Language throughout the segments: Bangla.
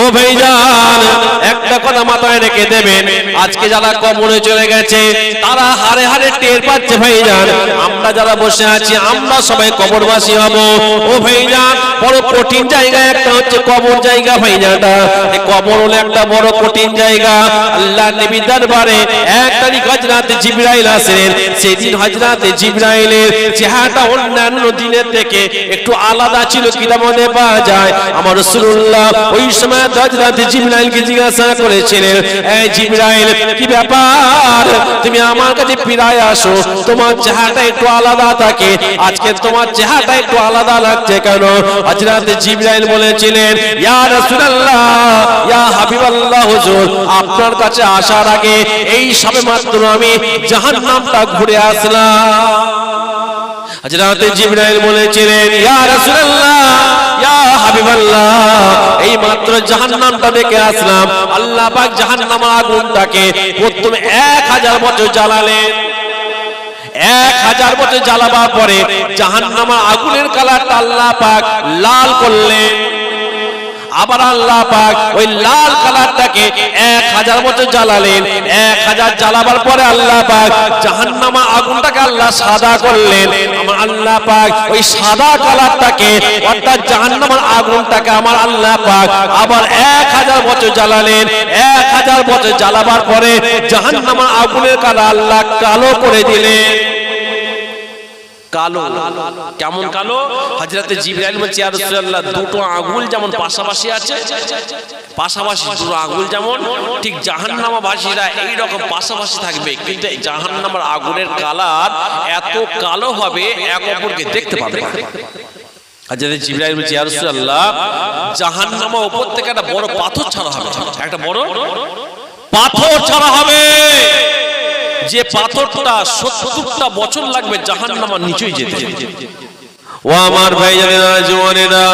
ও ভাইজান, একটা কথা মাথায় রেখে দেবেন। আজকে যারা কবরে চলে গেছে, তারা হারে হারে টের পাচ্ছে ভাইজান। আমরা যারা বসে আছি, আমরা সবাই কবরবাসী হব। ও ভাইজান, বড় কঠিন জায়গা একটা হচ্ছে কবর জায়গা ভাইজানটা। কবর হলো একটা বড় কঠিন জায়গা। আল্লাহ নবী দরবারে এক তারিখ হজরতে জিবরাইল আসেন সেদিন হজরতে জিবরাইলের চেহারাটা অন্যান্য দিনের থেকে একটু আলাদা ছিল কিতাব মনে পাওয়া যায়। আমার রাসূলুল্লাহ ওই সময় আপনার কাছে আসার আগে এই সবে মাত্র আমি জাহান্নামটা ঘুরে আসলাম। জিবরাইল বলেছিলেন হাবিবাল্লাহ এই মাত্র জাহান্নামটা দেখে আসলাম। আল্লাহ পাক জাহান্নামা আগুনটাকে প্রথমে 1000 বছর জ্বালালেন। এক হাজার বছর জ্বালাবার পরে জাহান্নামা আগুনের কালারটা আল্লাহ পাক লাল করলেন। আবার আল্লাহ পাক ওই লাল কালারটাকে এক হাজার বছর জ্বালালেন, এক হাজার জ্বালাবার পরে আল্লাহ পাক জাহান্নামা আগুনটাকে আল্লাহ সাদা করলেন। আমার আল্লাহ পাক ওই সাদা কালারটাকে, অর্থাৎ জাহান্নামার আগুনটাকে আমার আল্লাহ পাক আবার এক হাজার বছর জ্বালালেন। এক হাজার বছর জ্বালাবার পরে জাহান্নামা আগুনের কালার আল্লাহ কালো করে দিলেন। কালো। কেমন কালো? হজরতে জিবরাইল বলছে রাসূলুল্লাহ দুটো আঙ্গুল যেমন পাশাপাশি আছে পাশাপাশি দুটো আঙ্গুল যেমন ঠিক জাহান্নামা বাসীরা এই রকম পাশাপাশি থাকবে। কিন্তু এই জাহান্নামার আগুনের কালার এত কালো হবে এক অপরকে দেখতে পাবে না। হযরত জিবরাইল বলছে ইয়া রাসূলুল্লাহ জাহান্নামা উপর থেকে একটা বড় পাথর ছাড়া হবে। একটা বড় পাথর ছাড়া হবে। যে পাথরটা সত্তরটা বছর লাগবে জাহান নামার নিচেই যেতে। ও আমার ভাই জোয়ানেরা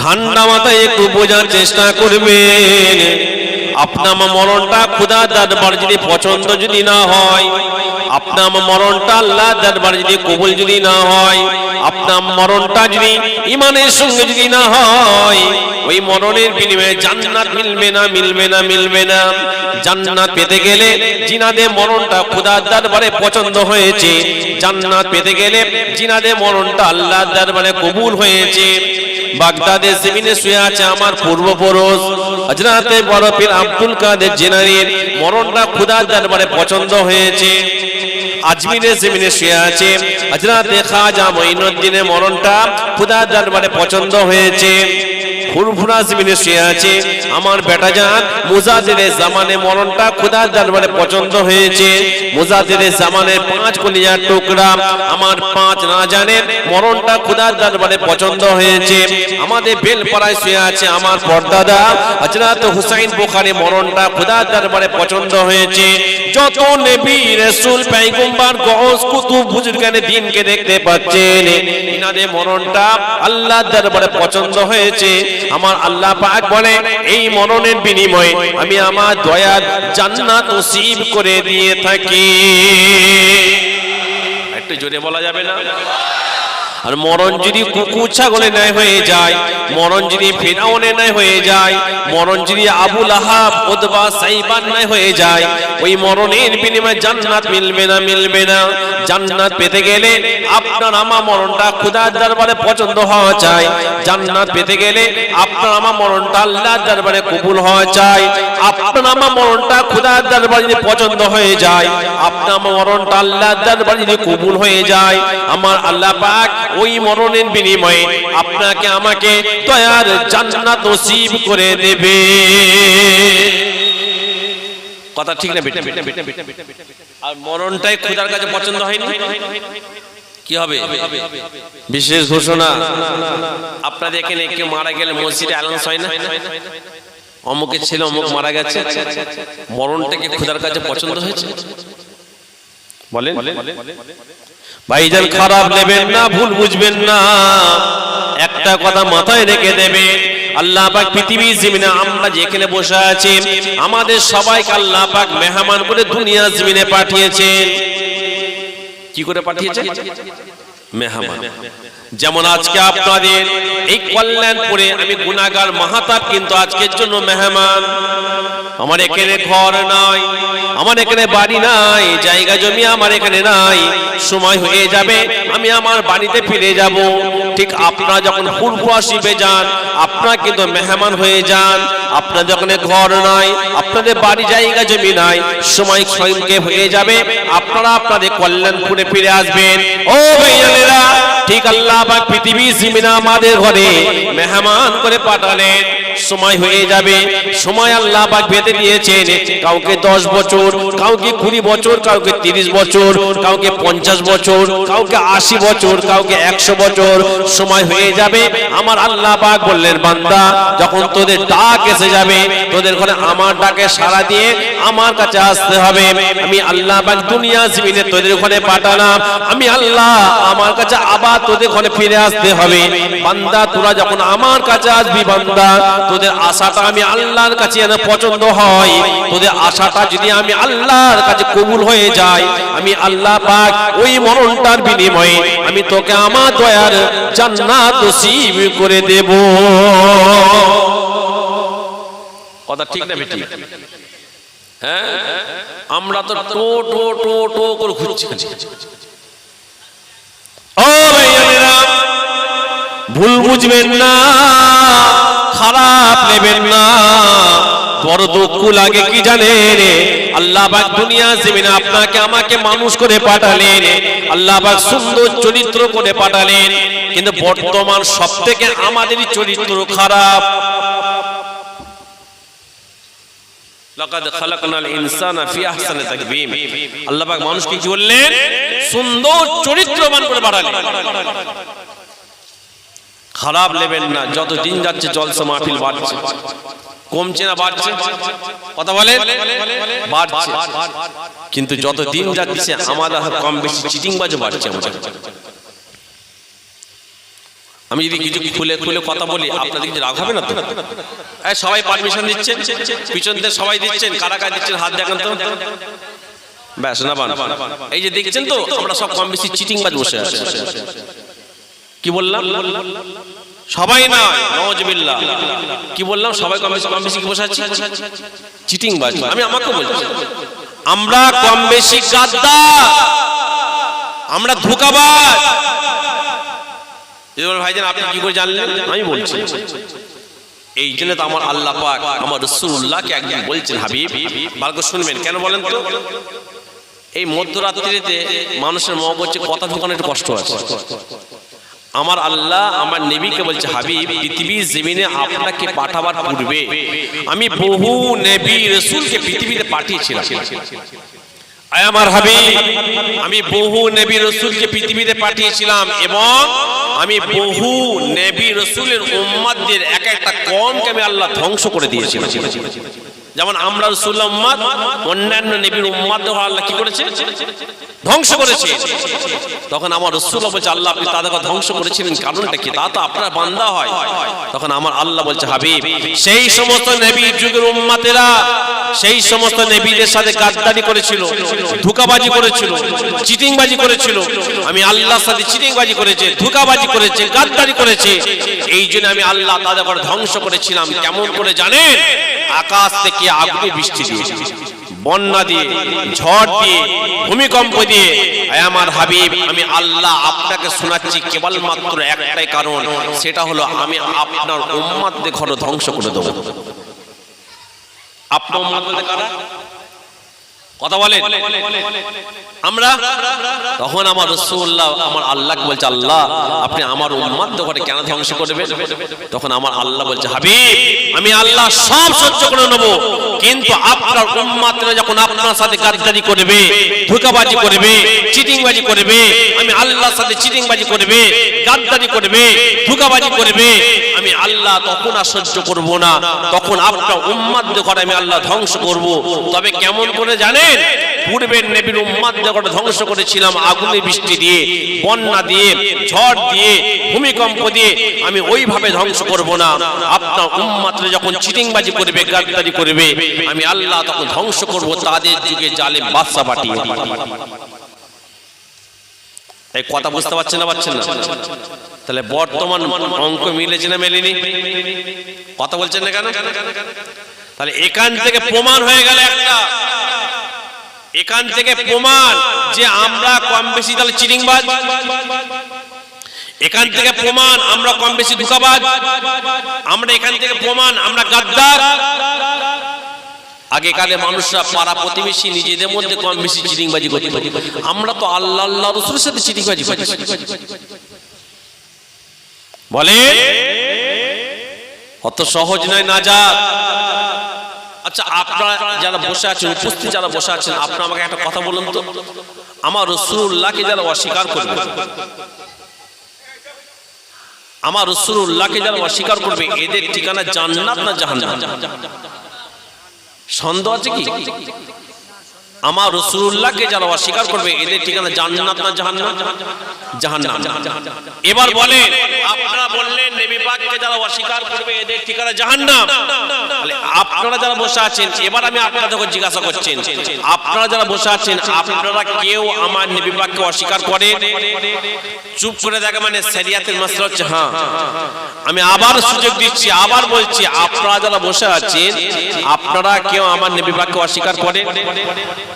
ঠান্ডা মাথায় একটু বোঝার চেষ্টা করবেন। আপনার মরণটা খুদা দরবার যদি পছন্দ যদি না হয়, আপনার মরণটা আল্লাহ দরবার যদি কবুল যদি না হয়, আপনার মরণটা যদি ইমানের সঙ্গে যদি না হয়, ওই মরণের বিনিময়ে জান্নাত মিলবে না মিলবে না মিলবে না। জান্নাত পেতে গেলে জিনাদের মরণটা খুদার দরবারে পছন্দ হয়েছে। জান্নাত পেতে গেলে জিনাদের মরণটা আল্লাহর দরবারে কবুল হয়েছে। বাগদাদের জমিনে শুয়ে আছে আমার পূর্বপুরুষ হজরতে বড় পীর আব্দুল কাদের জেনারের মরণটা খুদার দরবারে পছন্দ হয়েছে। আজমিরের জমিনে শুয়ে আছে। হজরতে খাজা মঈনুদ্দিনের মরণটা খুদার দরবারে পছন্দ হয়েছে। ফুরফুরা জমিনে শুয়ে আছে। আমার বেটা জান মুজাজিদের জামানে মরণটা খুদার দরবারে পছন্দ হয়েছে। মুজাজিদের জামানের পাঁচ কলিজার টুকরা আমার পাঁচ না জানেন মরণটা খুদার দরবারে পছন্দ হয়েছে। আমাদের বেলপাড়ায় শুয়ে আছে আমার পর্দাদা। হজরত হুসাইন বুখারী মরণটা খুদার দরবারে পছন্দ হয়েছে। যত নবী রাসূল পয়গম্বর গৌস কুতুব বুজুর্গানে দিনকে দেখতে পাচ্ছেন। ইনাদের মরণটা আল্লাহর দরবারে পছন্দ হয়েছে। আমার আল্লাহ পাক বলে, এই মরণের বিনিময়ে আমি আমার দয়ার জান্নাত নসিব করে দিয়ে থাকি। একটু জোরে বলা যাবে না? আর মরণ যদি কুকুর ছাগলে ন্যায় হয়ে যায়, মরণ যদি ফেরাউনে ন্যায় হয়ে যায়, মরণ যদি আবুল আহাব ওদবা সাইবান ন্যায় হয়ে যায়, ওই মরণের বিনিময়ে জান্নাত মিলবে না মিলবে না। জান্নাত পেতে গেলে আপনার আমার মরণটা খুদার দরবারে পছন্দ হওয়া চাই। জান্নাত পেতে গেলে আপনার আমার মরণটা আল্লাহর দরবারে কবুল হওয়া চাই। আপনার আমার মরণটা খুদার দরবারে যদি পছন্দ হয়ে যায়, আপনার আমার মরণটা আল্লাহর দরবারে যদি কবুল হয়ে যায়, আমার আল্লাহ পাক ওই মরণের বিনিময়ে আপনাকে আমাকে দয়ার জান্নাত নসিব করে দেবে। কথা ঠিক না বেটা? আর মরণটাই খুদার কাছে পছন্দ হয়নি? কি হবে? বিশেষ ঘোষণা, আপনাদের এখানে কেউ মারা গেলে মসজিদে অ্যালাউন্স হয় না? অমুকের ছেলে অমুক মারা গেছে। মরণটাকে খোদার কাছে পছন্দ হয়েছে? বলেন। ভাইজান খারাপ নেবেন না, ভুল বুঝবেন না। একটা কথা মাথায় রেখে দেবে আল্লাহ পাক পৃথিবীর জমিনে আমরা যেখানে বসে আছি, আমাদের সবাইকে আল্লাহ পাক মেহমান করে দুনিয়া জমিনে পাঠিয়েছেন। কি করে পাঠিয়েছেন? মেহমান। যেমন আজকে আপনাদের এই কল্যাণপুরে আমি গুনাগার মাহাতাব কিন্তু আজকের জন্য মেহমান। আমার এখানে ঘর নাই, আমার এখানে বাড়ি নাই, জায়গা জমি আমার এখানে নাই, সময় হয়ে যাবে, আমি আমার বাড়িতে ফিরে যাব। ঠিক আপনারা যখন পূর্বশিবে যান, আপনারা কিন্তু মেহমান হয়ে যান, আপনাদের ওখানে ঘর নাই, আপনাদের বাড়ি জায়গা জমি নাই, সময় সংক্ষেপ হয়ে যাবে, আপনারা আপনাদের কল্যাণপুরে ফিরে আসবেন। ও ভাইয়ানেরা ঠিক আল্লাহ পাক পৃথিবী জিমিনা আমাদের ঘরে মেহমান করে পাঠালেন। সময় হয়ে যাবে। সময় আল্লাহ পাক বেঁধে দিয়েছেন। কাউকে দশ বছর, কাউকে কুড়ি বছর, কাউকে তিরিশ বছর, কাউকে পঞ্চাশ বছর, কাউকে আশি বছর, কাউকে একশো বছর। সময় হয়ে যাবে। আমার আল্লাহ পাক বললেন, বান্দা, যখন তোদের ডাক এসে যাবে, তোদের ঘরে আমার ডাকে সাড়া দিয়ে আমার কাছে আসতে হবে। আমি আল্লাহ পাক দুনিয়া জমিনে তোদের ঘরে পাঠালাম। আমি আল্লাহ আমার কাছে আবার তোদের ঘরে ফিরে আসতে হবে। বান্দা, তোরা যখন আমার কাছে আসবি বান্দা, তোদের আশাটা আমি আল্লাহর কাছে যেন পছন্দ হয়। তোদের আশাটা যদি আমি আল্লাহর কাছে কবুল হয়ে যায় আমি আল্লাহ পাক ওই মরণটার বিনিময়ে আমি তোকে আমার দয়ার জান্নাত নসিব করে দেব। কথা ঠিক না বেটি হ্যাঁ? আমরা তো টো টো টো টো করে ঘুরছি ভুল বুঝবেন না, খারাপ নেবেন না। বড় দুঃখ লাগে কি জানেন? আল্লাহ পাক দুনিয়া জমিনে আপনাকে, আমাকে মানুষ করে পাঠালেন। আল্লাহ পাক সুন্দর চরিত্র করে পাঠালেন। কিন্তু বর্তমান সব থেকে আমাদেরই চরিত্র খারাপ। লাকাদ খালাকনাল ইনসানা ফি আহসানি তাকবীম। আল্লাহ পাক মানুষকে কি বললেন? সুন্দর চরিত্রবান করে বাড়ালেন। খারাপ নেবেন না যত দিন যাচ্ছে জলসা মাহফিল বাড়ছে। কমছে না বাড়ছে। কথা বলেন? বাড়ছে। কিন্তু যত দিন যাচ্ছে আমাদের কম বেশি চিটিং বাজও বাড়ছে আমাদের আমি যদি কিছু খুলে খুলে কথা বলি, আপনাদের কিছু রাগ হবে না তো? সবাই পারমিশন দিচ্ছেন? পিছন থেকে সবাই দিচ্ছেন? কারা কারা দিচ্ছেন? হাত দেখান তো। ব্যাস, না বান। এই যে দেখছেন তো, আমরা সব কম বেশি চিটিং বাজ বসে আছে। কি বললাম? সবাই না নওয়াজবিল্লাহ। কি বললাম? সবাই কম বেশি কম বেশি কি বসে আছি? চিটিং বাজ আমি আমাকে বলছি। আমরা কম বেশি গাদ্দা আমরা ধোকাবাজ। ভাইজান আপনি কি করে জানলেন? আমি বলছি। এই জন্য তো আমার আল্লাহ পাক আমার রসুল্লাহকে একদিন বলছেন, হাবিব, ভালো শুনবেন। কেন বলেন তো? এই মধ্যরাত্রিতে মানুষের মগজে কথা ঢোকানো একটু কষ্ট আছে। আমার আল্লাহ আমার নেবিকে বলছে, হাবিব, পৃথিবীর জমিনে আপনাকে পাঠাবার পূর্বে আমি বহু নেবী রসুলকে পৃথিবীতে পাঠিয়েছিলাম। আয় আমার হাবি আমি বহু নবী রসুলকে পৃথিবীতে পাঠিয়েছিলাম এবং আমি বহু নবী রসুলের উম্মাদের এক একটা কমকে আমি আল্লাহ ধ্বংস করে দিয়েছিলাম। যেমন আমরা রসুল্লাহ উম্মাদ অন্যান্য নবীর উম্মাদ আল্লাহ কি করেছে? ধ্বংস করেছে। তখন আমার রসুল্লাহ বলছে, আল্লাহ আপনি তাদেরকে ধ্বংস করেছিলেন। কারণটা কি? তা তো আপনার বান্দা হয়। তখন আমার আল্লাহ বলছে, হাবিব, সেই সমস্ত নবী যুগের উম্মাতেরা সেই সমস্ত নবীদের সাথে গাদ্দারি করেছিল, ধোকাবাজি করেছিল, চিটিংবাজি করেছিল। আমি আল্লাহর সাথে চিটিংবাজি করেছে, ধোকাবাজি করেছে, গাদ্দারি করেছে। এই জন্য আমি আল্লাহ তাদের ধ্বংস করেছিলাম। কেমন করে জানেন? আকাশ থেকে আগুনে বৃষ্টি দিয়ে, বন্যা দিয়ে, ঝড় দিয়ে, ভূমিকম্প দিয়ে। আমার হাবিব, আমি আল্লাহ আপনাকে শোনাচ্ছি কেবলমাত্র একটাই কারণ, সেটা হলো আমি আপনার উম্মাদদের ঘর ধ্বংস করে দেবো। আপনার উম্মাদ কারা? কথা বলেন। আমরা তখন আমার রসুল্লাহ আমার আল্লাহ বলছে, আল্লাহ, আপনি আমার উম্মাদ ঘরে কেন ধ্বংস করবেন, তখন আমার আল্লাহ বলছে, হাবিব, আমি আল্লাহ সব সহ্য করে নেব। কিন্তু আপনার উম্মাদরা যখন আপনার সাথে গাদ্দারি করবে, ধোকাবাজি করবে, চিটিংবাজি করবে, আমি আল্লাহর সাথে চিটিংবাজি করবে, গাদ্দারি করবে, ধোকাবাজি করবে, আমি আল্লাহ তখন আর সহ্য করব না। তখন আপনার উম্মাদ ঘরে আমি আল্লাহ ধ্বংস করব। তবে কেমন করে জানেন? পূর্বের নেবির উম্মাদ যখন ধ্বংস করেছিলাম, আগুনে বৃষ্টি দিয়ে, বন্যা দিয়ে, ঝড় দিয়ে, ভূমিকম্প দিয়ে, আমি ওইভাবে ধ্বংস করব না। আপনার উম্মাত্রে যখন চিটিংবাজি করবে, গাদ্দারি করবে, আমি আল্লাহ তখন ধ্বংস করব, তাদের যুগে জালে বাদশা পাঠিয়ে এই কথা বুঝতে পারছেন না পাচ্ছেন না? তাহলে বর্তমান অঙ্ক মিলেছে না মেলেনি? কথা বলছেন না কেন? তাহলে এখান থেকে প্রমাণ হয়ে গেল একটা। এখান থেকে প্রমাণ যে আমরা কম বেশি তাহলে চিটিংবাজ। এখান থেকে প্রমাণ আমরা কম বেশি ধোকাবাজ। আমরা এখান থেকে প্রমাণ আমরা গাদ্দার। আগেকালে মানুষরা পাড়া প্রতিবেশী নিজেদের মধ্যে কম বেশি চিটিংবাজি করতো। আমরা তো আল্লাহ আল্লাহ রসুলের সাথে চিটিংবাজি করছি বলে? অত সহজ নয় না যা। আচ্ছা আপনারা যারা বসে আছেন উপস্থিত যারা বসে আছেন আপনারা আমাকে একটা কথা বলুন তো। আমার রসুল্লাহকে যারা অস্বীকার করবে আমার রসুল্লাহকে যারা অস্বীকার করবে এদের ঠিকানা জান্নাত না জাহান্নাম? সন্দেহ আছে কি? আমার রসুল্লাহকে যারা অস্বীকার করবে, এদের ঠিকানা জান্নাত না জাহান্নাম? জাহান্নাম। এবার বলেন আপনারা বললেন নবী পাককে যারা অস্বীকার করবে, এদের ঠিকানা জাহান্নাম। তাহলে আপনারা যারা বসে আছেন, এবার আমি আপনাদেরকে জিজ্ঞাসা করছেন আপনারা যারা বসে আছেন, আপনারা কেউ আমার নবী পাককে অস্বীকার করেন চুপ করে দেখে মানে শরিয়াতের মাসলা হচ্ছে হ্যাঁ। আমি আবার সুযোগ দিচ্ছি, আবার বলছি, আপনারা যারা বসে আছেন, আপনারা কেউ আমার নবী পাককে অস্বীকার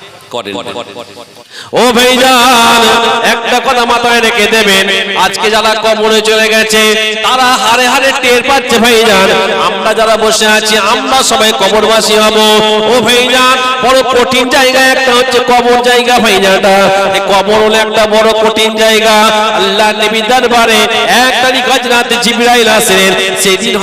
করেন করেন। ও ভাইজান একটা কথা মাথায় রেখে দেবেন। আজকে যারা কবরে চলে গেছে তারা হারে হারে টের পাচ্ছে ভাইজান। আমরা যারা বসে আছি আমরা সবাই কবরবাসী হব। ও ভাইজান বড় কঠিন জায়গা একটা হচ্ছে কবর জায়গা ভাইজানটা এই কবর হলো একটা বড় কঠিন জায়গা। আল্লাহ নবী দরবারে এক তারিখ জিবরাইল আসেন সেদিন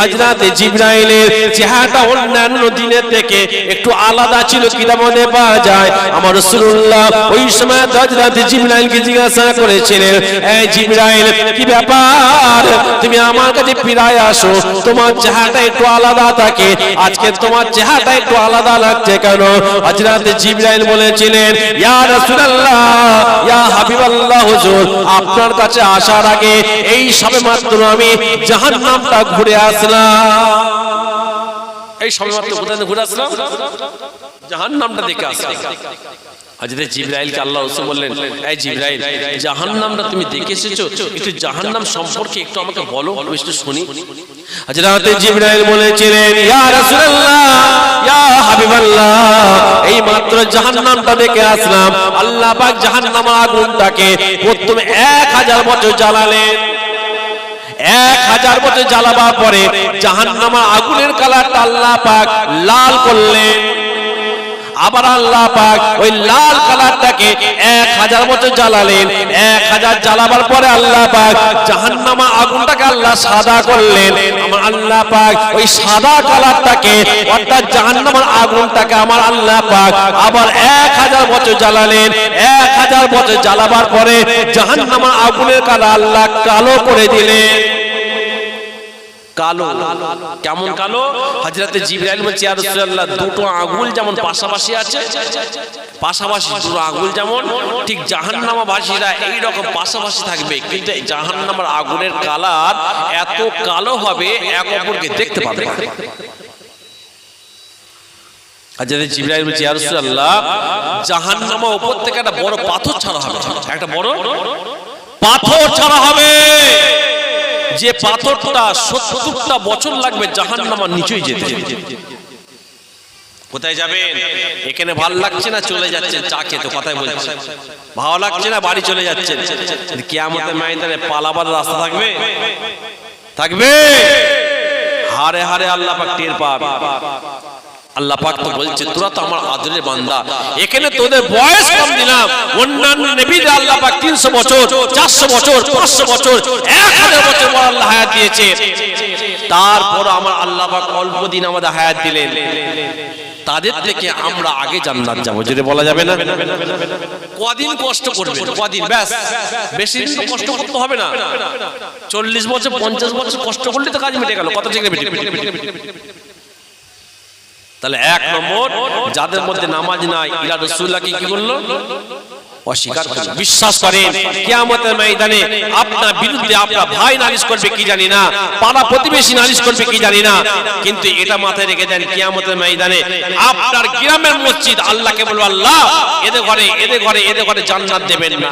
জিবরাইলের চেহারাটা অন্যান্য দিনের থেকে একটু আলাদা ছিল কিনা মনে পাওয়া যায়। আমার রাসূলুল্লাহ ওই সময় হযরত জিবরাইলকে জিজ্ঞাসা করেছিলেন এই জিবরাইল, কি ব্যাপার? তুমি আমার কাছে ফিরায় আসো, তোমার চেহারাটা একটু আলাদা থাকে। আজকে তোমার চেহারাটা একটু আলাদা লাগছে কেন? হযরত জিবরাইল বলেছিলেন, ইয়া রাসূলুল্লাহ, ইয়া হাবিবাল্লাহ হুজুর, আপনার কাছে আসার আগে এই সবে মাত্র আমি জাহান্নামটা ঘুরে আসলাম। এই সবে মাত্র কোথায় ঘুরে আসলাম জাহান্নামটা দেখে আসলাম জিবরাইলকে আল্লাহ বললেন, এই জিবরাইল, জাহান্নামটা তুমি দেখে একটু জাহান্নাম সম্পর্কে একটু আমাকে বলো, আমি একটু শুনি। জিবরাইল বলেছিলেন, ইয়া রাসূলুল্লাহ, ইয়া হাবিবাল্লাহ, এই মাত্র দেখে আসলাম। আল্লাহ পাক জাহান্নামের আগুনটাকে প্রথমে 1000 বছর জ্বালালেন। এক হাজার বছর জ্বালাবার পরে জাহান্নামা আগুনের কালারটা আল্লাহ পাক লাল করলেন। আবার আল্লাহ পাক ওই লাল কালারটাকে এক হাজার বছর জ্বালালেন। এক হাজার জ্বালাবার পরে আল্লাহ পাক জাহান্নামা আগুনটাকে আল্লাহ সাদা করলেন। আমার আল্লাহ পাক ওই সাদা কালারটাকে অর্থাৎ জাহান্নামার আগুনটাকে আমার আল্লাহ পাক আবার এক হাজার বছর জ্বালালেন। এক হাজার বছর জ্বালাবার পরে জাহান্নামার আগুনের কালার আল্লাহ কালো করে দিলেন। কালো। কেমন কালো? হজরতে জিবরাইল বলছে ইয়া রাসূলুল্লাহ দুটো আঙ্গুল যেমন পাশাপাশি আছে পাশাপাশি দুটো আঙ্গুল যেমন ঠিক জাহান্নামা বাসীরা এই রকম পাশাপাশি থাকবে। কিন্তু এই জাহান্নামার আগুনের কালার এত কালো হবে এক অপরকে দেখতে পাবে। না হজরত জিবরাইল বলছে ইয়া রাসূলুল্লাহ জাহান্নামা উপর থেকে একটা বড় পাথর ছাড়া হবে। একটা বড় পাথর ছাড়া হবে। যে পাথরটা সত্তরটা বছর লাগবে জাহান নামার নিচেই যেতে। কোথায় যাবেন? এখানে ভালো লাগছে না চলে যাচ্ছেন? চা খেতে কথাই বলছে। ভালো লাগছে না বাড়ি চলে যাচ্ছেন? কেয়ামতের ময়দানে পালাবার রাস্তা থাকবে? থাকবে? হারে হারে আল্লাহ পাক টের পাবে। আল্লাহ পাক তো বলছে তোরা তো আমার আদরের বান্দা। এখানে তোদের বয়স কম দিলাম। অন্যান্য নবীদের আল্লাহ পাক 300 বছর 400 বছর 500 বছর 1000 বছর পর আল্লাহ হায়াত দিয়েছে। তারপর আমার আল্লাহ পাক অল্প দিন আমাদের হায়াত দিলেন। তাদের থেকে আমরা আগে জান্নাত যাব। যদি বলা যাবে না? কদিন কষ্ট করবে কদিন? ব্যাস। বেশি দিন কষ্ট করতে হবে না। চল্লিশ বছর পঞ্চাশ বছর কষ্ট করলে তো কাজ মিটে গেল। কত থেকে মিটে তাহলে এক নম্বর, যাদের মধ্যে নামাজ নাই ইরা রসুল্লাহ কি অস্বীকার বিশ্বাস করেন ময়দানে আপনার বিরুদ্ধে আপনার ভাই নালিশ করবে কি জানি না, পাড়া প্রতিবেশী নালিশ করবে কি জানি না, কিন্তু এটা মাথায় রেখে দেন কিয়ামতের ময়দানে আপনার গ্রামের মসজিদ আল্লাহকে বলব, আল্লাহ, এদের ঘরে এদের ঘরে এদের ঘরে জান্নাত দেবেন না।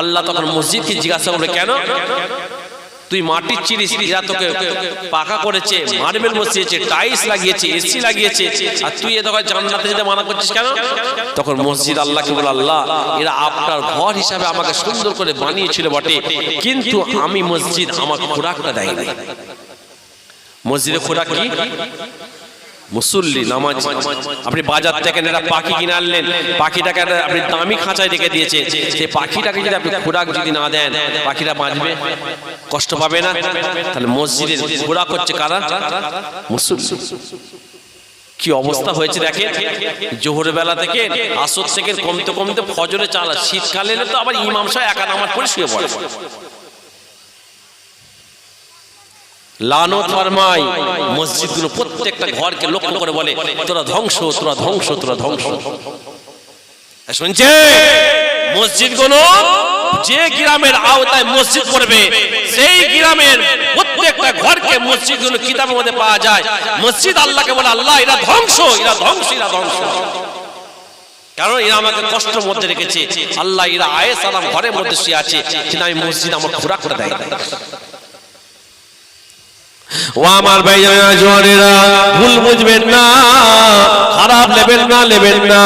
আল্লাহ তখন মসজিদকে জিজ্ঞাসা করবে, কেন? তুই মাটির চিনিস, এরা তোকে পাকা করেছে, মার্বেল বসিয়েছে, টাইলস লাগিয়েছে, এসি লাগিয়েছে, আর তুই এ তখন জান্নাতে যেতে মানা করছিস কেন? তখন মসজিদ আল্লাহকে বলে, আল্লাহ, এরা আপনার ঘর হিসাবে আমাকে সুন্দর করে বানিয়েছিল বটে, কিন্তু আমি মসজিদ, আমার খোরাকটা দেয়নি। মসজিদে খোরাক কি? মুসল্লি, নামাজ। আপনি বাজার থেকে একটা পাখি কিনে আনলেন, পাখিটাকে আপনি দামি খাঁচায় রেখে দিয়েছে সেই পাখিটাকে যদি আপনি খোরাক যদি না দেন, পাখিটা বাঁচবে? কষ্ট পাবে না? তাহলে মসজিদে খোরাক হচ্ছে কারা? মুসল্লি। কি অবস্থা হয়েছে দেখে জোহর বেলা থেকে আসর থেকে কমতে কমতে ফজরে চালা, শীতকালে তো আবার ইমাম সাহেব একা নামাজ পড়ে শুয়ে পড়ে। লানত ফরমাই মসজিদগুলো প্রত্যেকটা ঘরকে লক্ষ্য করে বলে, তোরা ধ্বংস তোরা ধ্বংস তোরা ধ্বংস। শুনছে? মসজিদগুলো যে গ্রামের আওতায় মসজিদ পড়বে, সেই গ্রামের প্রত্যেকটা মসজিদগুলো কিতাবের মধ্যে পাওয়া যায়। মসজিদ আল্লাহকে বলে, আল্লাহ, এরা ধ্বংস এরা ধ্বংস এরা ধ্বংস। কারণ এরা আমাকে কষ্টের মধ্যে রেখেছে। আল্লাহ, এরা আয়ে সালাম ঘরের মধ্যে শুয়ে আছে। আমি মসজিদ আমার খোরাক করে দেয়। ও আমার ভাই জোয়ারেরা ভুল বুঝবেন না, খারাপ নেবেন না নেবেন না।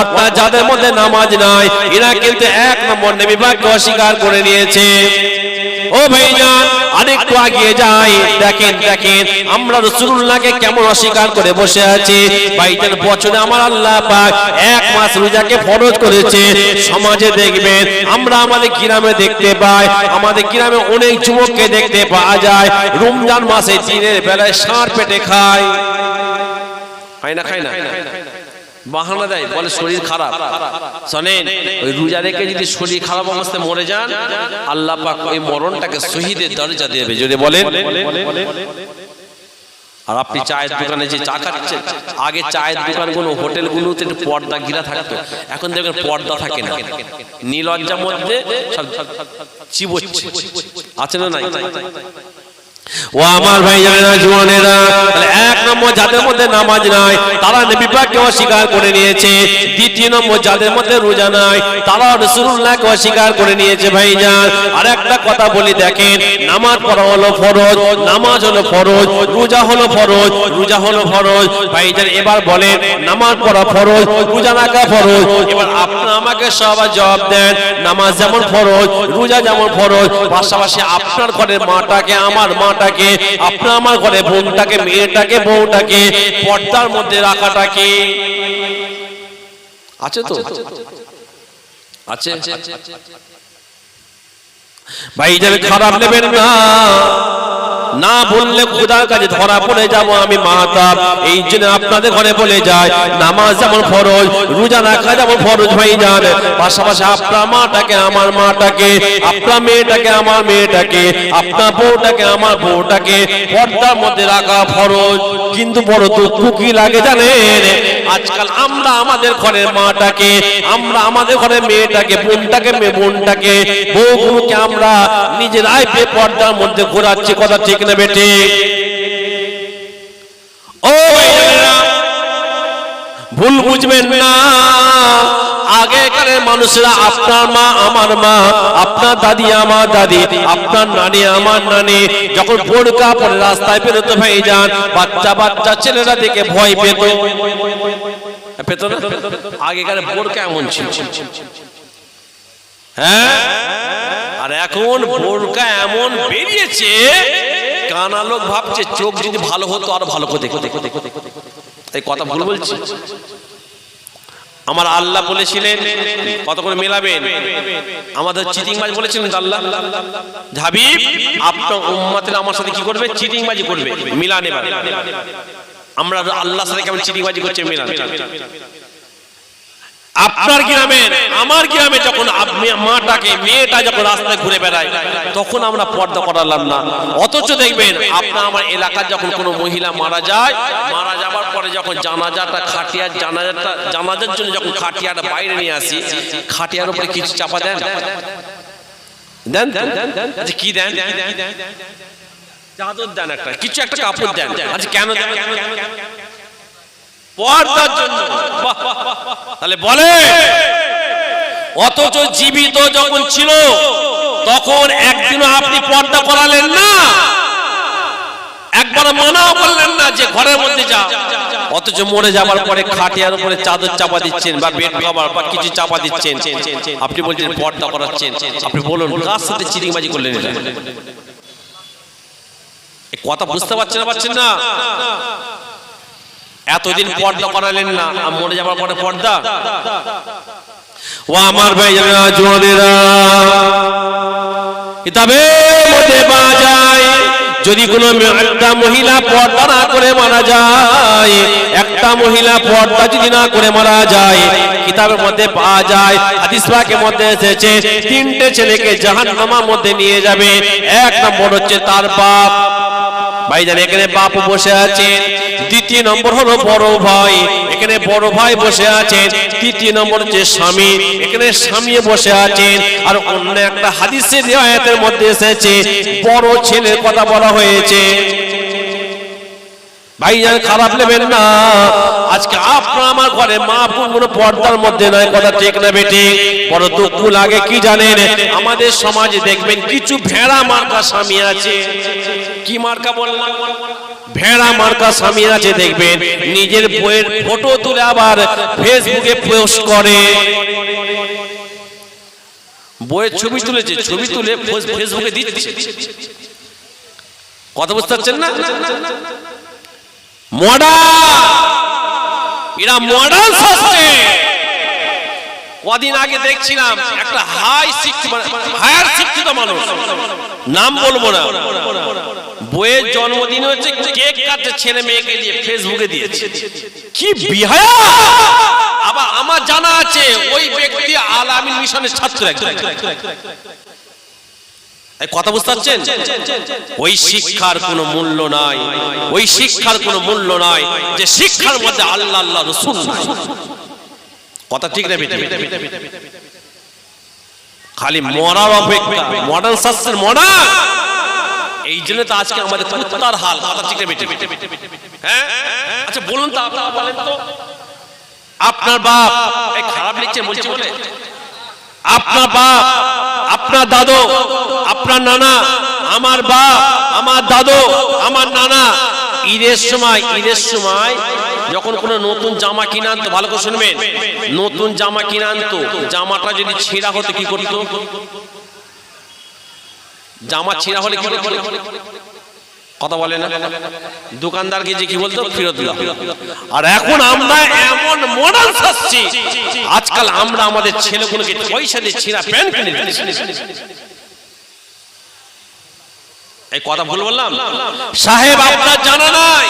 অর্থাৎ যাদের মধ্যে নামাজ নাই, এরা কিন্তু এক নম্বর নেবি বাক্য অস্বীকার করে নিয়েছে। ও ভাইজান, আরেকটু আগিয়ে যাই। দেখেন দেখেন, আমরা রসুল্লাহকে কেমন অস্বীকার করে বসে আছি। ভাইজান, বছরে আমার আল্লাহ পাক এক মাস রোজাকে ফরজ করেছে। সমাজে দেখবেন, আমরা আমাদের গ্রামে দেখতে পাই, আমাদের গ্রামে অনেক যুবককে দেখতে পাওয়া যায়। রমজান মাসে দিনের বেলায় সার পেটে খায়। খায় না খায় না? বাহানা দেয়, বলে শরীর খারাপ। শোনেন, ওই রোজা রেখে যদি শরীর খারাপ অবস্থায় মরে যান, আল্লাহ পাক ওই মরণটাকে শহীদের দরজা দেবে। যদি বলেন, আর আপনি চায়ের দোকানে যে চা খাচ্ছেন, আগে চায়ের দোকানগুলো, হোটেলগুলোতে একটু পর্দা ঘিরা থাকতো। এখন দেখবেন পর্দা থাকে না। নীলজ্জার মধ্যে আছে না নাই? ও আমার ভাই জুয়ানেরা এক নম্বর যাদের মধ্যে নামাজ নাই, তারা নবী পাককে অস্বীকার করে নিয়েছে। দ্বিতীয় নম্বর যাদের মধ্যে রোজা নাই, তারা রাসূলুল্লাহকে অস্বীকার করে নিয়েছে, ভাইজান। আর একটা কথা বলি দেখেন, নামাজ পড়া হলো ফরজ, নামাজ হলো ফরজ, রোজা হলো ফরজ, রোজা হলো ফরজ। ভাইজান, এবার বলেন, নামাজ পড়া ফরজ, রোজা রাখা ফরজ? এবার আপনি আমাকে সবার জবাব দেন, নামাজ যেমন ফরজ, রোজা যেমন ফরজ, পাশাপাশি আপনার ঘরের মাটাকে আমার মাটাকে আপনার আমার ঘরে বোনটাকে মেয়েটাকে বউটাকে পর্দার মধ্যে রাখাটাকে আছে তো? আছে ভাই যাবে খারাপ নেবেন না। না বললে খোদার কাছে ধরা পড়ে যাব আমি মাতাব এই জন্য আপনাদের ঘরে বলে যায়, নামাজ যেমন ফরজ, রোজা রাখা যেমন ফরজ ভাই যান পাশাপাশি আপনার মাটাকে, আমার মাটাকে, আপনার মেয়েটাকে, আমার মেয়েটাকে, আপনার বউটাকে, আমার বউটাকে পর্দার মধ্যে রাখা ফরজ। কিন্তু বড় দুঃখ কি লাগে জানেন? আজকাল আমরা আমাদের ঘরের মাটাকে, আমরা আমাদের ঘরের মেয়েটাকে, বোনটাকে মেয়ে বোনটাকে, বউগুলোকে আমরা নিজের নিজেরাই বেপর্দার মধ্যে ঘোরাচ্ছি কথা ঠিক না বেটে? ও ভুল বুঝবেন না। আগেকারের মানুষরা, আপনার মা আমার মা, আপনার দাদি আমার দাদি, আপনার নানি আমার নানি, যখন বোরকা পরে রাস্তায় বেরোতে ভাই যান বাচ্চা বাচ্চা ছেলেরা দেখে ভয় পেত। পেত আগেকার বোরকা এমন ছিল? হ্যাঁ? আর এখন বোরকা এমন বেরিয়েছে কানা লোক ভাবছে চোখ যদি ভালো হতো আরও ভালো করে দেখো দেখো দেখো এই কথা ভুল বলছি আমার আল্লাহ বলেছিলেন কত করে মেলাবেন আমাদের চিটিং বাজি বলেছিলেন আল্লাহ হাবিব আপনার উম্মতের আমার সাথে কি করবে চিটিং বাজি করবে মিলান এবার আমরা আল্লাহর সাথে কেমন চিটিং বাজি করছে মিলান আপনার গ্রামের আমার গ্রামে যখন মাটাকে মেয়েটা যখন রাস্তায় ঘুরে বেড়ায় তখন আমরা পর্দা করালাম না অথচ দেখবেন আপনার আমার এলাকার যখন কোনো মহিলা মারা যায় মারা যাবার পর যখন জানাজাটা খাটিয়ার জানাজাটা জানাজার জন্য যখন খাটিয়াটা বাইরে নিয়ে আসি খাটিয়ার উপরে কিছু চাপা দেন দেন? আচ্ছা কি দেন চাদর দেন একটা কিছু একটা কাপড় দেন আচ্ছা কেন দেন পর্দার জন্য। তাহলে বলে, অথচ জীবিত যখন ছিল, তখন একদিনও আপনি পর্দা করালেন না। একবার মানাও করলেন না যে ঘরের মধ্যে যা। অথচ মরে যাবার পরে খাটিয়ার উপরে চাদর চাপা দিচ্ছেন বা বেড কভার বা কিছু চাপা দিচ্ছেন। আপনি বলছেন পর্দা করাচ্ছেন। আপনি বলুন, কার সাথে চিরিংবাজি করলেন কথা বুঝতে পারছেন না পারছেন না? এতদিন পর্দা করালেন না মরে যাবার পরে পর্দা? ও আমার মধ্যে পাওয়া যায় যদি কোনো একটা মহিলা পর্দা না করে মারা যায় একটা মহিলা পর্দা যদি না করে মারা যায় কিতাবের মধ্যে পাওয়া যায় হাদিস পাকের মধ্যে এসেছে তিনটে ছেলেকে জাহান্নামার মধ্যে নিয়ে যাবে এক নম্বর হচ্ছে তার বাপ। ভাইজান এখানে বাপ বসে আছেন। দ্বিতীয় নম্বর হলো বড় ভাই। এখানে বড় ভাই বসে আছেন। তৃতীয় নম্বর যে স্বামী। এখানে স্বামী বসে আছেন। আর অন্য একটা হাদিসের রিওয়ায়াতের মধ্যে এসেছে, বড় ছেলের কথা বলা হয়েছে। ভাইজান খারাপ নেবেন না। আজকে আপনার আমার ঘরে মা কোনো পর্দার মধ্যে নয়, কথা ঠিক না বেটে। বড় দুঃখ লাগে, কি জানেন? আমাদের সমাজে দেখবেন কিছু ভেড়া মার্কা স্বামী আছে। কি মার্কা বললাম? ভেড়া মার্কা স্বামী আছে, দেখবেন। নিজের বইয়ের ফটো তুলে আবার ফেসবুকে পোস্ট করে। বইয়ের ছবি তুলেছে, ছবি তুলে ফেস- ফেসবুকে দিচ্ছে। কথা বুঝতে পারছেন না? মডার্ন। এরা মডার্ন শাস্ত্রে কদিন আগে দেখছিলাম একটা হাই শিক্ষিত হায়ার শিক্ষিত মানুষ। নাম বলব না। বইয়ের জন্মদিন হচ্ছে কেক কাটছে, ছেলে মেয়েকে দিয়ে ফেসবুকে দিয়েছে। কি বিহায়া! আবার আমার জানা আছে, ওই ব্যক্তি আলামিন মিশনের ছাত্র একজন। কথা বুঝতে পারছেন? ওই শিক্ষার কোনো মূল্য নাই। ওই শিক্ষার কোনো মূল্য নাই যে শিক্ষার মধ্যে আল্লাহ আল্লাহ, রসুল কথা ঠিক না খালি মরার অপেক্ষা। মডার্ন শাস্ত্রের মডার্ন এই জন্য তো আজকে আমাদের কুত্তার হাল। কথা ঠিক না হ্যাঁ? আচ্ছা বলুন তো তো। আপনার বাপ খারাপ লিখছে, বলছি বলে? আপনার বাপ আপনার দাদু আপনার নানা, আমার বাপ, আমার দাদু, আমার নানা। ঈদের সময় ঈদের সময় যখন কোনো নতুন জামা কিনে আনতো, ভালো করে শুনবেন। নতুন জামা কিনে আনতো, জামাটা যদি ছেঁড়া হতো কি করতো? জামা ছেঁড়া হলে কি করতো? কথা বলে না। দোকানদারকে যে কি বলতো? ফেরত দাও। আর এখন আমরা এমন মডার্ন শাসছি আজকাল আমরা আমাদের ছেলেগুলোকে পয়সা দিয়ে ছিঁড়া প্যান্ট কিনে দিচ্ছি। এই কথা ভুল বললাম? সাহেব আপনার জানা নাই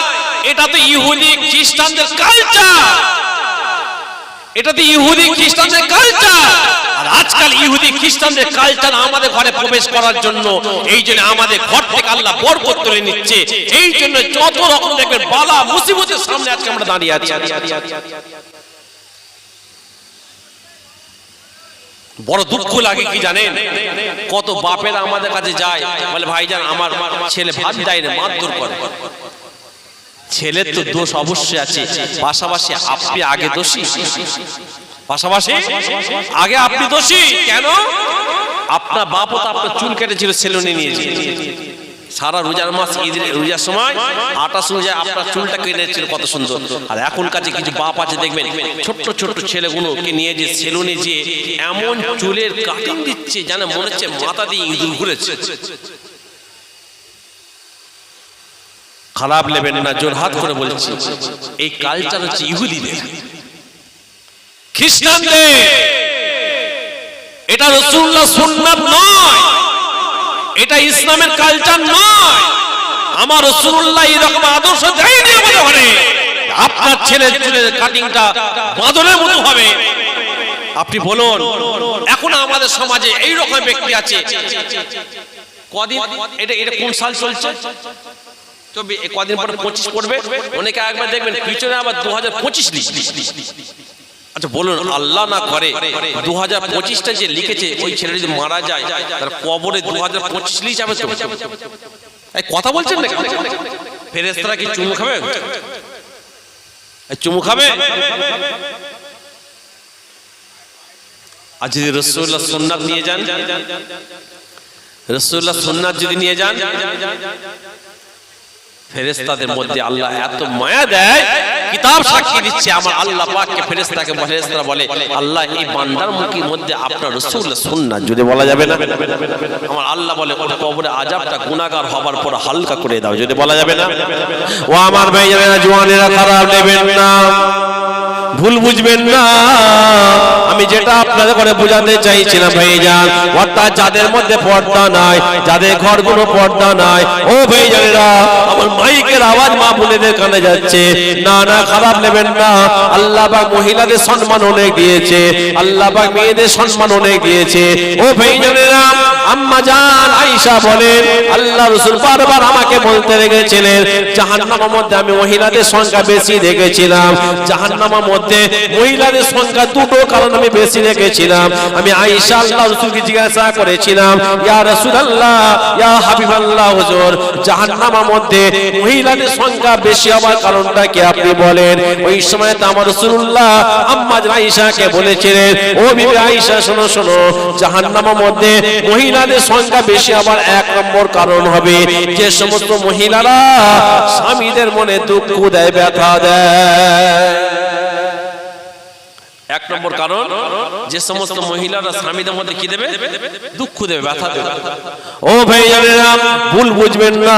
এটা তো ইহুদি খ্রিস্টানদের কালচার এটা তো ইহুদি খ্রিস্টানদের কালচার আর আজকাল ইহুদি খ্রিস্টানদের কালচার আমাদের ঘরে প্রবেশ করার জন্য এই জন্য আমাদের ঘর থেকে আল্লাহ বরকত তুলে নিচ্ছে। এই জন্য যত রকম দেখবেন বালা মুসিবতের সামনে আজকে আমরা দাঁড়িয়ে আছি। বড় দুঃখ লাগে কি জানেন? কত বাপের আমাদের কাছে যায় বলে ভাইজান আমার ছেলে ভাত দেয় না মারধর করে। ছেলের তো দোষ অবশ্যই আছে। পাশাপাশি আপনি আগে দোষী। পাশাপাশি আগে আপনি দোষী। কেন? আপনার বাপও তো আপনার চুল কেটেছিল সেলুনে নিয়ে সারা রোজার মাস ঈদের রোজার সময় আটাশ রোজায় আপনার চুলটা কেটেছিল কত সুন্দর। আর এখন কাছে কিছু বাপ আছে দেখবেন ছোট্ট ছোট্ট ছেলেগুলোকে নিয়ে যে সেলুনে যে এমন চুলের কাটিং দিচ্ছে যেন মনে হচ্ছে মাথা দিয়ে ইঁদুর ঘুরেছে। খারাপ নেবেন না, জোর হাত করে বলছি। এই কালচার হচ্ছে ইহুদিদের। খ্রিস্টানদের। এটা রসুল্লাহ সুন্নাত নয়। এটা ইসলামের কালচার নয়। আমার রসুল্লাহ এরকম আদর্শ দেয়নি আমাদের ঘরে। আপনার ছেলের চুলের কাটিংটা বাদরের মতো হবে। আপনি বলুন, এখন আমাদের সমাজে এই রকম ব্যক্তি আছে। কদিন, এটা এটা কোন সাল চলছে? পরে পঁচিশ পড়বে? অনেকে একবার দেখবেন আচ্ছা বলুন, আল্লাহ না যে লিখেছে, ওই ছেলে যদি মারা যায় পঁচিশ কথা বলছেন ফেরেস্তারা কি চুমু খাবে? চুমু খাবে? আর যদি রসুল্লাহ সুন্নাত নিয়ে যান রসুল্লাহ সুন্নাত যদি নিয়ে যান ফেরেস্তাদের মধ্যে আল্লাহ এত মায়া দেয় কিতাব সাক্ষী দিচ্ছে আমার আল্লাহ পাককে ফেরেস্তাকে ফেরেস্তারা বলে, আল্লাহ, এই বান্দার মুখের মধ্যে আপনার রসুল্লাহ সুন্নাত যদি বলা যাবে না, আমার আল্লাহ বলে ওর কবরে আজাবটা গুনাহগার হবার পর হালকা করে দাও, যদি বলা যাবে না। ও আমার ভাইজানেরা জওয়ানেরা খারাপ নেবেন না। ভুল বুঝবেন না। আমি যেটা আপনাদের করে বোঝাতে চাইছিলাম, ভাইজান অর্থাৎ যাদের মধ্যে পর্দা নাই, যাদের ঘরগুলো পর্দা নাই, ও ভাইজানেরা, আমার মাইকের আওয়াজ মা বোনেদের কানে যাচ্ছে। না না খারাপ নেবেন না। আল্লাহ পাক মহিলাদের সম্মান অনেক দিয়েছে। আল্লাহ পাক মেয়েদের সম্মান অনেক দিয়েছে। ও ভাইজানেরা, আম্মা জান আয়েশা বলেন, আল্লাহ রাসূল বারবার আমাকে বলতে রেখেছিলেন, জাহান্নামের মধ্যে আমি মহিলাদের সংখ্যা বেশি দেখেছিলাম। জাহান্নামের মধ্যে মহিলাদের সংখ্যা দুটো কারণ আমি বেশি রেখেছিলাম আমি আয়েশা আল্লাহ রাসূলকে জিজ্ঞাসা করেছিলাম, ইয়া রাসূলুল্লাহ, ইয়া হাবিবাল্লাহ হুজুর, জাহান্নামের মধ্যে মহিলাদের সংখ্যা বেশি হওয়ার কারণটা কি আপনি বলেন? ওই সময় তো আমার রাসূলুল্লাহ আম্মা জান আয়েশাকে বলেছিলেন, ও বিবি আইসা শোনো শোনো, জাহান্নামের মধ্যে মহিলাদের সংখ্যা বেশি আবার এক নম্বর কারণ হবে। যে সমস্ত মহিলারা স্বামীদের মনে দুঃখ দেয়, ব্যথা দেয়। এক নম্বর কারণ যে সমস্ত মহিলারা স্বামীদের মধ্যে কি দেবে? দুঃখ দেবে ব্যথা দেবে। ও ভাই ভুল বুঝবেন না।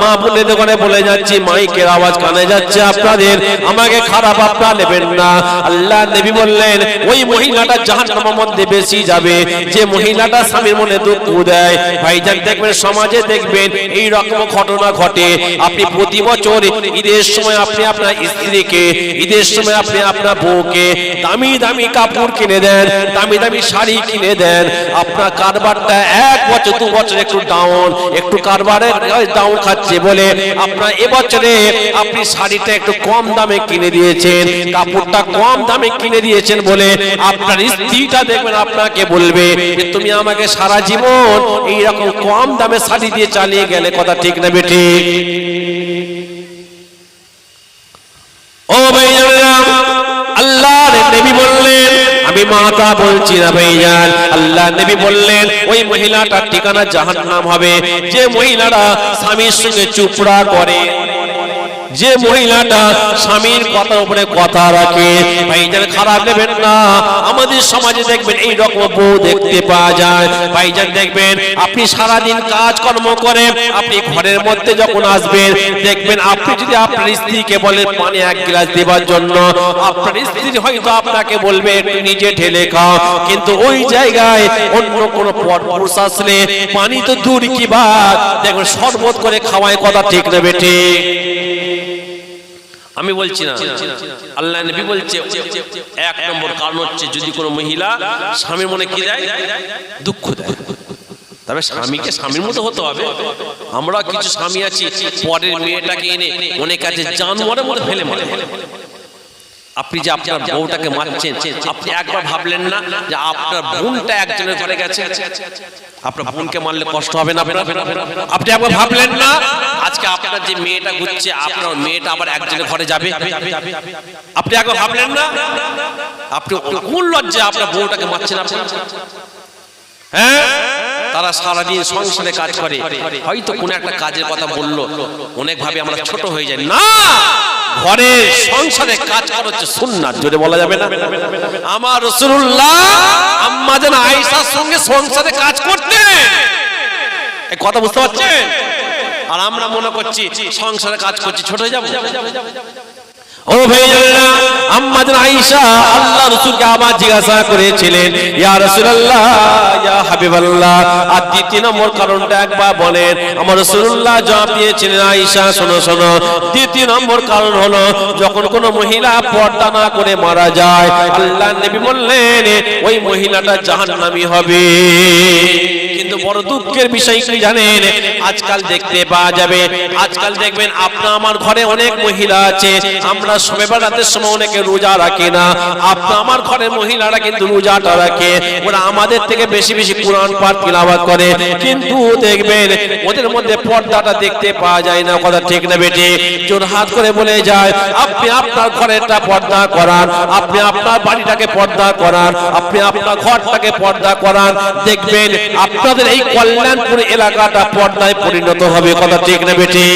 মা বলে দোকানে বলে যাচ্ছি মাইকের আওয়াজ কানে যাচ্ছে আপনাদের আমাকে খারাপ আপনারা নেবেন না। আল্লাহ নবী বললেন ওই মহিলাটা জাহান্নামের মধ্যে বেশি যাবে। যে মহিলাটা স্বামীর মনে দুঃখ দেয় ভাইজান দেখবেন সমাজে দেখবেন এই রকম ঘটনা ঘটে। আপনি প্রতি বছর ঈদের সময় আপনি আপনার স্ত্রীকে ঈদের সময় আপনি আপনার বউকে দামি দামি কাপড় কিনে দেন, দামি দামি শাড়ি কিনে দেন। আপনার কারবারটা এক বছর, দু বছর একটু ডাউন একটু কারবারের ডাউন খাচ্ছে বলে আপনার এবছরে আপনি শাড়িটা একটু কম দামে কিনে দিয়েছেন, কাপড়টা কম দামে কিনে দিয়েছেন বলে আপনার স্ত্রীটা দেখবেন আপনাকে বলবে যে, তুমি আমাকে সারা জীবন এইরকম কম দামে শাড়ি দিয়ে চালিয়ে গেলে কথা ঠিক না বেটি ও ভাই আমি মাতা বলছি না ভাইজান। আল্লাহ নবী বললেন, ওই মহিলাটার ঠিকানা জাহান্নাম হবে। যে মহিলারা স্বামীর সঙ্গে চুপড়া করে যে মহিলাটা স্বামীর কথার উপরে কথা রাখে, ভাইজান খারাপ নেবেন না। আমাদের সমাজে দেখবেন এই রকম বউ দেখতে পাওয়া যায়। ভাইজান দেখবেন আপনি সারাদিন কাজকর্ম করে আপনি ঘরের মধ্যে যখন আসবেন, দেখবেন আপনি যদি আপনার স্ত্রীকে বলেন, পানি এক গ্লাস দেওয়ার জন্য, আপনার স্ত্রী হয়তো আপনাকে বলবে, একটু নিজে ঢেলে খাও। কিন্তু ওই জায়গায় অন্য কোনো পুরুষ আসলে পানি তো দূর কি বাদ দেখবেন শরবত করে খাওয়ায় কথা ঠিক নেবে ঠিক। আমি বলছি না। আল্লাহ নবী বলছে, এক নম্বর কারণ হচ্ছে যদি কোনো মহিলা স্বামীর মনে কি দেয়? দুঃখ দেয়। তবে স্বামীকে স্বামীর মতো হতে হবে। আমরা কিছু স্বামী আছি, পরের মেয়েটাকে এনে অনেক আছে জানোয়ারের মতো ফেলে মারে। আপনি যে আপনার বউটাকে মারছেন আপনি একবার ভাবলেন না যে আপনার বোনটা একজনের ঘরে গেছে। আপনার বোনকে মারলে কষ্ট হবে না আপনি একবার ভাবলেন না? আজকে আপনার যে মেয়েটা ঘুরছে আপনার মেয়েটা আবার একজনের ঘরে যাবে? আপনি একবার ভাবলেন না? আপনি কোন লজ্জা আপনার বউটাকে মারছেন? আপনি হ্যাঁ? তারা সারাদিন সংসারে কাজ করে। হয়তো কোন একটা কাজের কথা বলল। অনেক ভাবে আমরা ছোট হয়ে যাই। না! ঘরে সংসারে কাজ করা হচ্ছে সুন্নাত, জোরে বলা যাবে না? আমার রসুল্লাহ আম্মা যেন আয়েশার সঙ্গে সংসারে কাজ করতে কথা বুঝতে পারছেন? আর আমরা মনে করছি, সংসারে কাজ করছি, ছোট হয়ে যাব। ও আবার জিজ্ঞাসা করেছিলেন আর কারণটা একবার বলেন, আমার শোনো শোনো। নম্বর কারণ হলো, যখন কোনো মহিলা পর্দা না করে মারা যায়, আল্লাহ নবী বললেন, ওই মহিলাটা হবে। কিন্তু বড় দুঃখের বিষয় কি জানেন? আজকাল দেখতে পাওয়া যাবে। আজকাল দেখবেন আপনা আমার ঘরে অনেক মহিলা আছে। আমরা সবে রাতের সময় অনেকে রোজা রাখি না। আপনা আমার ঘরের মহিলারা কিন্তু রোজাটা রাখে। ওরা আমাদের থেকে বেশি বেশি কোরআন পাঠ তিলাওয়াত করে। কিন্তু দেখবেন ওদের মধ্যে পর্দাটা দেখতে পাওয়া যায় না। কথা ঠিক না বেটে জোর হাত করে বলে যায়, আপনি আপনার ঘরেরটা পর্দা করান। আপনি আপনার বাড়িটাকে পর্দা করান। আপনি আপনার ঘরটাকে পর্দা করান। দেখবেন আপনাদের এই কল্যাণপুর এলাকাটা পর্দায় পরিণত হবে কথা ঠিক না বেটে